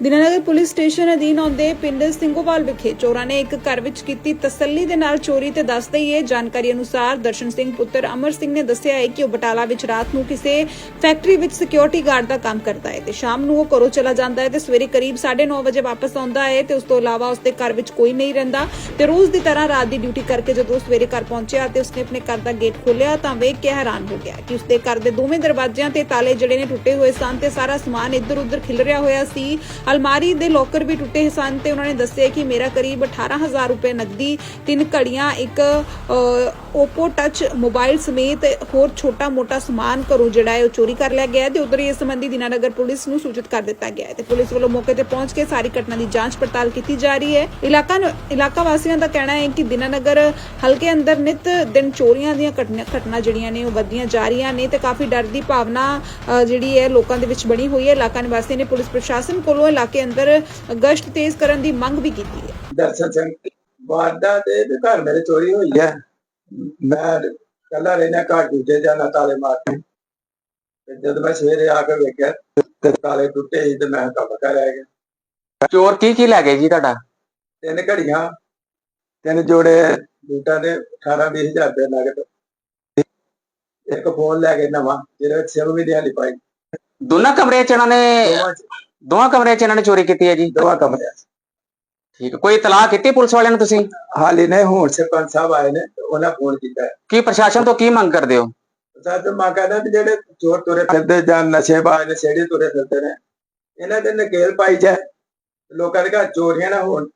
Dinanagar police station ਅਧੀਨ ਆਉਂਦੇ ਪਿੰਡ ਸਿੰਘੋਵਾਲ ਵਿਖੇ ਚੋਰਾਂ ਨੇ ਇੱਕ ਘਰ ਵਿੱਚ ਕੀਤੀ ਤਸੱਲੀ ਦੇ ਨਾਲ ਚੋਰੀ ਤੇ ਦੱਸ ਦਈ ਜਾਣਕਾਰੀ ਅਨੁਸਾਰ ਦਰਸ਼ਨ ਸਿੰਘ ਪੁੱਤਰ ਅਮਰ ਸਿੰਘ ਨੇ ਦੱਸਿਆ ਹੈ ਕਿ ਉਹ ਬਟਾਲਾ ਵਿੱਚ ਰਾਤ ਨੂੰ ਕਿਸੇ ਫੈਕਟਰੀ ਵਿੱਚ ਸਿਕਿਉਰਿਟੀ ਗਾਰਡ ਦਾ ਕੰਮ ਕਰਦਾ ਹੈ ਤੇ ਸ਼ਾਮ ਨੂੰ ਉਹ ਘਰੋਂ ਚਲਾ ਜਾਂਦਾ ਹੈ ਤੇ ਸਵੇਰੇ ਕਰੀਬ 9:30 ਵਜੇ ਵਾਪਸ ਆਉਂਦਾ ਹੈ ਤੇ ਉਸ ਤੋਂ ਇਲਾਵਾ ਉਸਦੇ ਘਰ ਵਿੱਚ ਕੋਈ ਨਹੀਂ ਰਹਿੰਦਾ ਤੇ ਰੋਜ਼ ਦੀ ਤਰ੍ਹਾਂ ਰਾਤ ਦੀ ਡਿਊਟੀ ਕਰਕੇ ਜਦੋਂ ਸਵੇਰੇ ਘਰ ਪਹੁੰਚਿਆ ਤੇ ਉਸਨੇ ਆਪਣੇ ਘਰ ਦਾ ਗੇਟ ਖੋਲ੍ਹਿਆ ਤਾਂ ਵੇਖ ਕੇ ਹੈਰਾਨ ਹੋ ਗਿਆ ਕਿ ਉਸਦੇ ਘਰ ਦੇ ਦੋਵੇਂ ਦਰਵਾਜ਼ਿਆਂ ਤੇ ਤਾਲੇ ਜਿਹੜੇ ਨੇ ਟੁੱਟੇ ਹੋਏ ਸਨ ਤੇ ਸਾਰਾ ਸਮਾਨ ਇੱਧਰ ਉੱਧਰ ਖਿਲਰਿਆ ਹੋਇਆ ਸੀ। ਅਲਮਾਰੀ ਦੇ ਲੋਕਰ ਵੀ ਟੁੱਟੇ ਸਨ ਤੇ ਉਹਨਾਂ ਨੇ ਦੱਸਿਆ ਕਿ ਮੇਰਾ ਕਰੀਬ 18000 ਰੁਪਏ ਨਕਦੀ, ਤਿੰਨ ਘੜੀਆਂ, ਇੱਕ ਓਪੋ ਟੱਚ ਮੋਬਾਈਲ ਸਮੇਤ ਹੋਰ ਛੋਟਾ-ਮੋਟਾ ਸਮਾਨ ਘਰੋਂ ਜਿਹੜਾ ਹੈ ਉਹ ਚੋਰੀ ਕਰ ਲਿਆ ਗਿਆ ਤੇ ਉਧਰ ਇਸ ਸੰਬੰਧੀ ਦਿਨਾਨਗਰ ਪੁਲਿਸ ਨੂੰ ਸੂਚਿਤ ਕਰ ਦਿੱਤਾ ਗਿਆ ਹੈ ਤੇ ਪੁਲਿਸ ਵੱਲੋਂ ਮੌਕੇ ਤੇ ਪਹੁੰਚ ਕੇ ਸਾਰੀ ਘਟਨਾ ਦੀ ਜਾਂਚ ਪੜਤਾਲ ਕੀਤੀ ਜਾ ਰਹੀ ਹੈ। ਇਲਾਕਾ ਇਲਾਕਾ ਵਾਸੀਆਂ ਦਾ ਕਹਿਣਾ ਹੈ ਕਿ ਦਿਨਾਨਗਰ ਹਲਕੇ ਅੰਦਰ ਨਿਤ ਦਿਨ ਚੋਰੀਆਂ ਦੀਆਂ ਘਟਨਾ ਘਟਨਾ ਜਿਹੜੀਆਂ ਨੇ ਉਹ ਵਧੀਆਂ ਜਾ ਰਹੀਆਂ ਨੇ ਤੇ ਕਾਫੀ ਡਰ ਦੀ ਭਾਵਨਾ ਜਿਹੜੀ ਹੈ ਲੋਕਾਂ ਦੇ ਵਿੱਚ ਬਣੀ ਹੋਈ ਹੈ। ਇਲਾਕਾ ਨਿਵਾਸੀਆਂ ਨੇ ਪੁਲਿਸ ਪ੍ਰਸ਼ਾਸਨ ਕੋਲੋਂ ਇਲਾਕੇ ਅੰਦਰ ਗਸ਼ਤ ਤੇਜ਼ ਕਰਨ ਦੀ ਮੰਗ ਵੀ ਕੀਤੀ ਹੈ। ਦਰਸ਼ਨ ਸਿੰਘ ਵਾਰਦਾ ਦੇ ਤੇ ਘਰ ਮੇਰੇ ਚੋਰੀ ਹੋਈ ਹੈ ਮੈਂ ਕੱਲਾ ਰਹਿਣਾ ਘਰ ਦੂਜੇ ਜਾਣਾ ਤਾਲੇ ਮਾਰ ਕੇ। ਤੇ ਜਦ ਮੈਂ ਸਵੇਰੇ ਆ ਕੇ ਵੇਖਿਆ ਤੇ ਤਾਲੇ ਟੁੱਟੇ ਸੀ ਤੇ ਮੈਂ ਕੰਮ ਕਰ ਰਹਿ ਗਿਆ। ਚੋਰ ਕੀ ਕੀ ਲੈ ਗਏ ਜੀ ਤੁਹਾਡਾ? ਤਿੰਨ ਘੜੀਆਂ ਤਿੰਨ ਜੋੜੇ ਬੂਟਾਂ ਦੇ 18 20000 ਰੁਪਏ ਨਗਦ। ਇੱਕ ਫੋਨ ਲੈ ਕੇ ਨਵਾਂ ਜਿਹਦੇ ਵਿੱਚ ਸਿਮ ਵੀ ਨਹੀਂ ਹਾਲੀ ਪਾਈ। ਦੋਨਾਂ ਕਮਰੇ 'ਚ ਇਹਨਾਂ ਨੇ ਦੋਵਾਂ ਕਮਰਿਆਂ 'ਚ ਇਹਨਾਂ ਨੇ ਚੋਰੀ ਕੀਤੀ ਹੈ ਜੀ ਦੋਵਾਂ ਕਮਰਿਆਂ ਚ। ਠੀਕ ਹੈ। ਕੋਈ ਇਤਲਾਹ ਕੀਤੀ ਪੁਲਿਸ ਵਾਲਿਆਂ ਨੂੰ ਤੁਸੀਂ ਹਾਲੀ ਨੇ ਹੁਣ ਸਰਪੰਚ ਸਾਹਿਬ ਆਏ ਨੇ ਤੇ ਉਹਨਾਂ ਫੋਨ ਕੀਤਾ ਹੈ। ਕੀ ਪ੍ਰਸ਼ਾਸਨ ਤੋਂ ਕੀ ਮੰਗ ਕਰਦੇ ਹੋ ਸੱਚ ਮੈਂ ਕਹਿੰਦਾ ਵੀ ਜਿਹੜੇ ਚੋਰ ਤੁਰੇ ਫਿਰਦੇ ਜਾਂ ਨਸ਼ੇਬਾਜ਼ ਨੇ ਸੇੜੀ ਤੁਰੇ ਫਿਰਦੇ ਨੇ ਇਹਨਾਂ ਦੇ ਨਕੇਲ ਪਾਈ ਜਾਏ ਲੋਕਾਂ ਦੇ ਘਰ ਚੋਰੀਆਂ ਨਾ ਹੋਣ